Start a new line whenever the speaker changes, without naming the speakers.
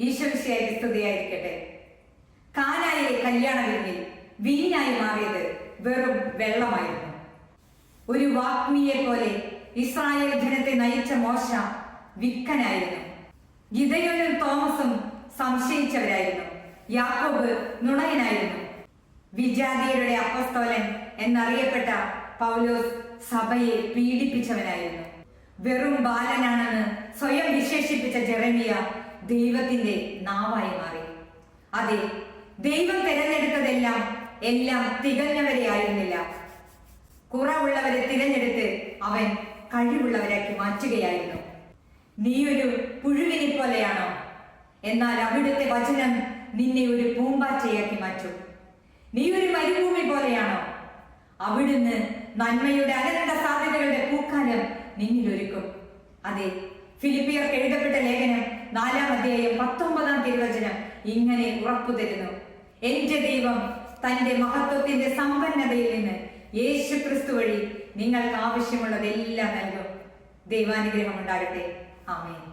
ഈശ്വരശിയായി സ്തുതിയായിരിക്കട്ടെ. കാലായി കല്യാണ വിരുന്നിൽ വീഞ്ഞായി മാറിയത് വെറും വെള്ളമായിരുന്നു. ഒരു വാഗ്മിയെ പോലെ ഇസ്രായേൽ ജനത്തെ നയിച്ച മോശ വിക്കനായിരുന്നു. ഗിതയോനും തോമസും സംശയിച്ചവരായിരുന്നു. യാക്കോബ് നുണയനായിരുന്നു. വിജാതിയരുടെ അപ്പസ്തോലൻ എന്നറിയപ്പെട്ട പൗലോസ് സഭയെ പീഡിപ്പിച്ചവനായിരുന്നു. വെറും ബാലനാണെന്ന് സ്വയം വിശേഷിപ്പിച്ച ജെറമിയ ദൈവത്തിന്റെ നാവായി മാറി. അതെ ദൈവം തിരഞ്ഞെടുത്തതെല്ലാം എല്ലാം തികഞ്ഞവരെ ആയിരുന്നില്ല. കുറവുള്ളവരെ തിരഞ്ഞെടുത്ത് അവൻ കഴിവുള്ളവരാക്കി മാറ്റുകയായിരുന്നു. നീ ഒരു പുഴുവിനെ പോലെയാണോ? എന്നാൽ അവിടുത്തെ വചനം നിന്നെ ഒരു പൂമ്പാറ്റയാക്കി മാറ്റും. നീ ഒരു മരുഭൂമി പോലെയാണോ? അവിടുന്ന് നന്മയുടെ അനന്ത സാധ്യതകളുടെ പൂക്കാലം നിന്നിലൊരുക്കും. അതെ ഫിലിപ്പിയർക്ക് എഴുതപ്പെട്ട ലേഖനം നാലാം അധ്യായം പത്തൊമ്പതാം തിരുവചനം ഇങ്ങനെ ഉറപ്പു തരുന്നു. എന്റെ ദൈവം തന്റെ മഹത്വത്തിന്റെ സമ്പന്നതയിൽ നിന്ന് യേശു ക്രിസ്തു വഴി നിങ്ങൾക്ക് ആവശ്യമുള്ളതെല്ലാം നൽകും. ദൈവാനുഗ്രഹം ഉണ്ടാകട്ടെ. ആമേൻ.